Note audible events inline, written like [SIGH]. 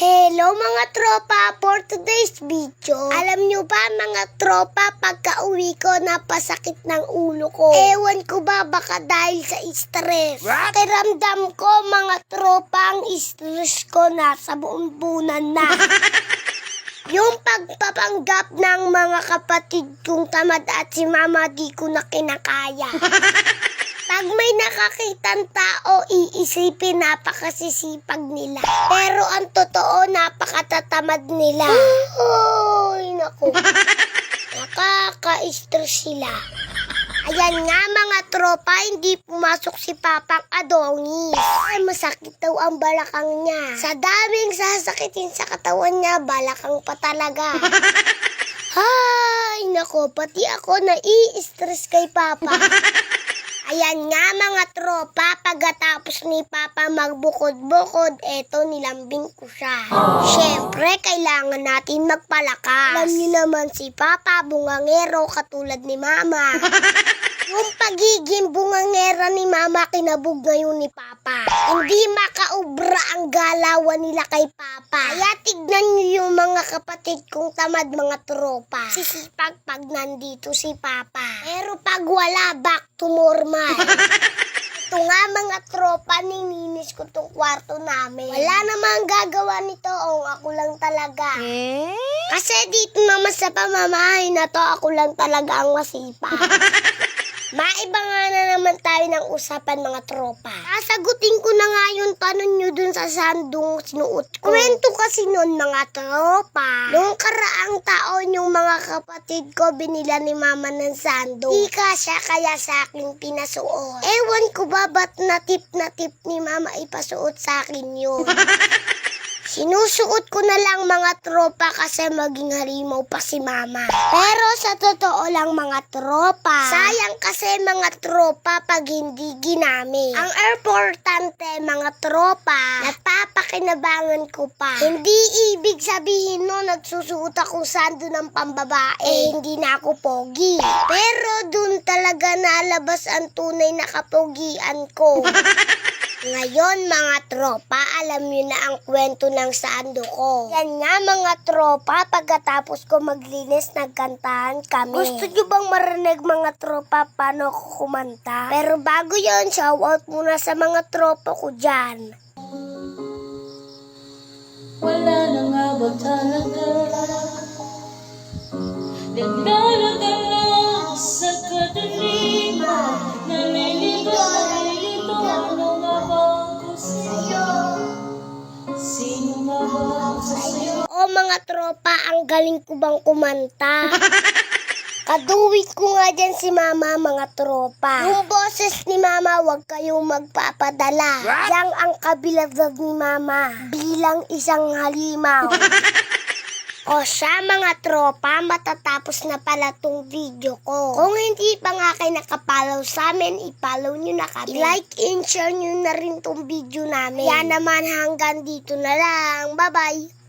Hello mga tropa for today's video. Alam nyo ba mga tropa pagka uwi ko napasakit ng ulo ko. Ewan ko ba baka dahil sa stress. What? Pakiramdam ko mga tropa ang stress ko nasa buong bunan na. [LAUGHS] Yung pagpapanggap ng mga kapatid kong tamad at si mama di ko na kinakaya. [LAUGHS] Pag may nakakitang tao, iisipin napakasisipag nila. Pero ang totoo, napakatatamad nila. Ay, naku. [LAUGHS] Nakaka-stress sila. Ayan nga mga tropa, hindi pumasok si Papang Adongis. Ay, masakit daw ang balakang niya. Sa daming sasakitin sa katawan niya, balakang pa talaga. [LAUGHS] Ay, nako, pati ako nai-stress kay Papa. [LAUGHS] Ayan nga mga tropa, pagkatapos ni Papa magbukod-bukod, eto nilambing ko siya. Siyempre, kailangan natin magpalakas. Alam niyo naman si Papa, bungangero katulad ni Mama. [LAUGHS] Yung pagiging bungangera ni Mama, kinabog ngayon ni Papa. Hindi makaubra ang galawan nila kay Papa. Kaya tignan niyo yung mga kapatid kong tamad mga tropa. Sisipag pag nandito si Papa. Pero pag wala, back to normal. [LAUGHS] Ito nga mga tropa, nininis ko tong kwarto namin. Wala namang gagawa nito, o ako lang talaga. Kasi dito naman sa pamamahay na to, ako lang talaga ang masipa. [LAUGHS] Maiba nga na naman tayo ng usapan mga tropa. Sasagutin ko na nga yung tanong nyo dun sa sandong sinuot ko. Kwento kasi nun mga tropa. Nung karaang taon yung mga kapatid ko binila ni mama ng sandong. Di ka siya kaya sa akin pinasuot. Ewan ko ba ba't natip na tip ni mama ipasuot sa akin yun. [LAUGHS] Sinusuot ko na lang mga tropa kasi maging halimaw pa si mama. Pero sa totoo lang mga tropa, sayang kasi mga tropa pag hindi ginamit. Ang importante mga tropa, napapakinabangan ko pa. Hindi ibig sabihin no nagsusuot ako sando ng pambabae, eh, hindi na ako pogi. Pero dun talaga nalabas ang tunay na kapogian ko. [LAUGHS] Ngayon mga tropa, alam niyo na ang kwento ng sando ko. Yan nga mga tropa, pagkatapos ko maglinis, nagkantahan kami. Gusto niyo bang marinig mga tropa paano ako kumanta? Pero bago yon shout out muna sa mga tropa ko dyan. Wala na nga ba talaga sa'yo? O mga tropa, ang galing ko bang kumanta? [LAUGHS] Kaduwit ko nga dyan si mama mga tropa. Yung boses ni mama, wag kayong magpapadala. What? Yang ang kabilagdag ni mama bilang isang halimaw. [LAUGHS] o siya mga tropa, matatapos na pala tong video ko. Kung hindi pa nga kayo nakapalaw sa amin, ipalaw nyo na kami. I-like and share nyo na rin tong video namin. Yan naman hanggang dito na lang. Bye-bye!